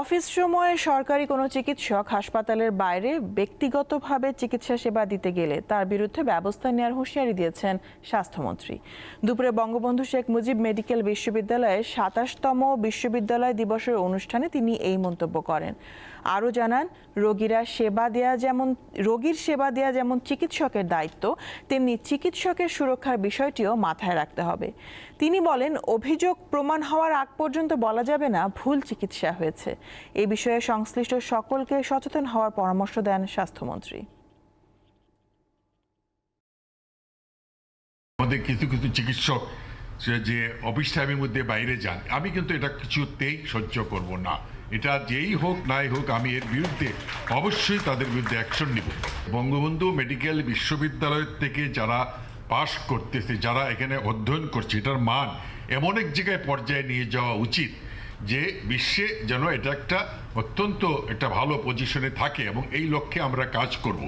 Office সময়ে সরকারি কোনো চিকিৎসক হাসপাতালের বাইরে ব্যক্তিগতভাবে চিকিৎসা সেবা দিতে গেলে তার বিরুদ্ধে ব্যবস্থা নেওয়ার হুঁশিয়ারি দিয়েছেন স্বাস্থ্যমন্ত্রী। দুপুরে বঙ্গবন্ধু শেখ মুজিব মেডিকেল বিশ্ববিদ্যালয়ের সাতাশতম বিশ্ববিদ্যালয় দিবসের অনুষ্ঠানে তিনি এই মন্তব্য করেন। আরও জানান, রোগীরা সেবা দেয়া যেমন, রোগীর সেবা দেয়া যেমন চিকিৎসকের দায়িত্ব, তেমনি চিকিৎসকের সুরক্ষার বিষয়টিও মাথায় রাখতে হবে। তিনি বলেন, অভিযোগ প্রমাণ হওয়ার আগ পর্যন্ত বলা যাবে না, ভুল চিকিৎসা হয়েছে। এ বিষয়ে সংশ্লিষ্ট সকলকে সচেতন হওয়ার পরামর্শ দেন স্বাস্থ্যমন্ত্রী। আমাদের কিছু কিছু চিকিৎসক যে অফিস টাইমের মধ্যে বাইরে যান, আমি কিন্তু এটা কিছুতেই সহ্য করব না। এটা যেই হোক নাই হোক আমি এর বিরুদ্ধে অবশ্যই তাদের বিরুদ্ধে অ্যাকশন নিব। বঙ্গবন্ধু মেডিকেল বিশ্ববিদ্যালয় থেকে যারা পাশ করতেছে, যারা এখানে অধ্যয়ন করছে, এটার মান এমন এক জায়গায় পর্যায়ে নিয়ে যাওয়া উচিত যে বিশ্বে যেন এটা একটা অত্যন্ত একটা ভালো পজিশনে থাকে এবং এই লক্ষ্যে আমরা কাজ করব।